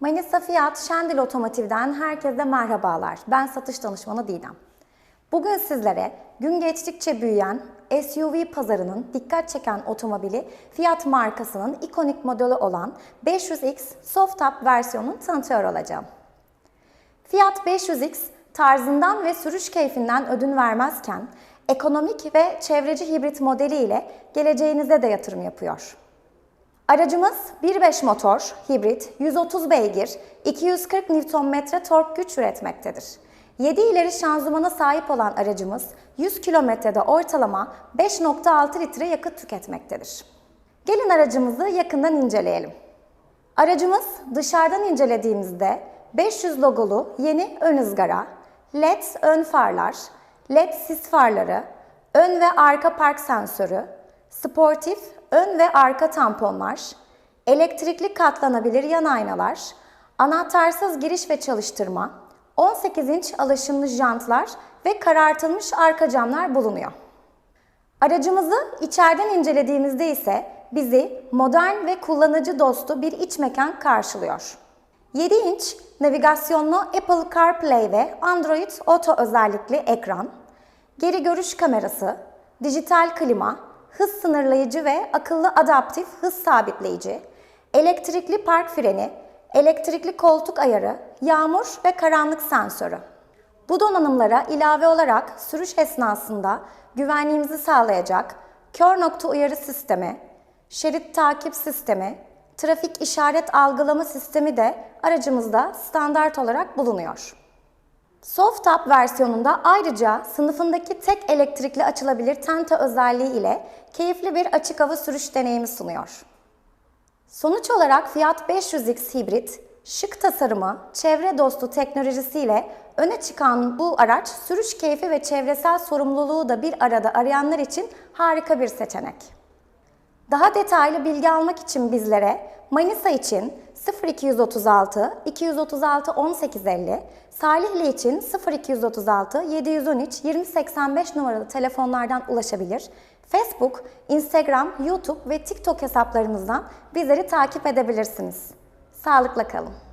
Manisa Fiyat Şendil Otomotiv'den herkese merhabalar. Ben satış danışmanı Didem. Bugün sizlere gün geçtikçe büyüyen SUV pazarının dikkat çeken otomobili Fiat markasının ikonik modeli olan 500X Soft Top versiyonunu tanıtıyor olacağım. Fiat 500X tarzından ve sürüş keyfinden ödün vermezken ekonomik ve çevreci hibrit modeli ile geleceğinize de yatırım yapıyor. Aracımız 1.5 motor, hibrit, 130 beygir, 240 Nm tork güç üretmektedir. 7 ileri şanzımana sahip olan aracımız 100 kilometrede ortalama 5.6 litre yakıt tüketmektedir. Gelin aracımızı yakından inceleyelim. Aracımız dışarıdan incelediğimizde 500 logolu yeni ön ızgara, LED ön farlar, LED sis farları, ön ve arka park sensörü, sportif ön ve arka tamponlar, elektrikli katlanabilir yan aynalar, anahtarsız giriş ve çalıştırma, 18 inç alaşımlı jantlar ve karartılmış arka camlar bulunuyor. Aracımızı içeriden incelediğimizde ise bizi modern ve kullanıcı dostu bir iç mekan karşılıyor. 7 inç navigasyonlu Apple CarPlay ve Android Auto özellikli ekran, geri görüş kamerası, dijital klima, hız sınırlayıcı ve akıllı adaptif hız sabitleyici, elektrikli park freni, elektrikli koltuk ayarı, yağmur ve karanlık sensörü. Bu donanımlara ilave olarak sürüş esnasında güvenliğimizi sağlayacak kör nokta uyarı sistemi, şerit takip sistemi, trafik işaret algılama sistemi de aracımızda standart olarak bulunuyor. Soft Top versiyonunda ayrıca sınıfındaki tek elektrikli açılabilir tente özelliği ile keyifli bir açık hava sürüş deneyimi sunuyor. Sonuç olarak Fiat 500X hibrit, şık tasarımı, çevre dostu teknolojisiyle öne çıkan bu araç sürüş keyfi ve çevresel sorumluluğu da bir arada arayanlar için harika bir seçenek. Daha detaylı bilgi almak için bizlere Manisa için 0236 236 1850, Salihli için 0236 713 2085 numaralı telefonlardan ulaşabilir. Facebook, Instagram, YouTube ve TikTok hesaplarımızdan bizleri takip edebilirsiniz. Sağlıkla kalın.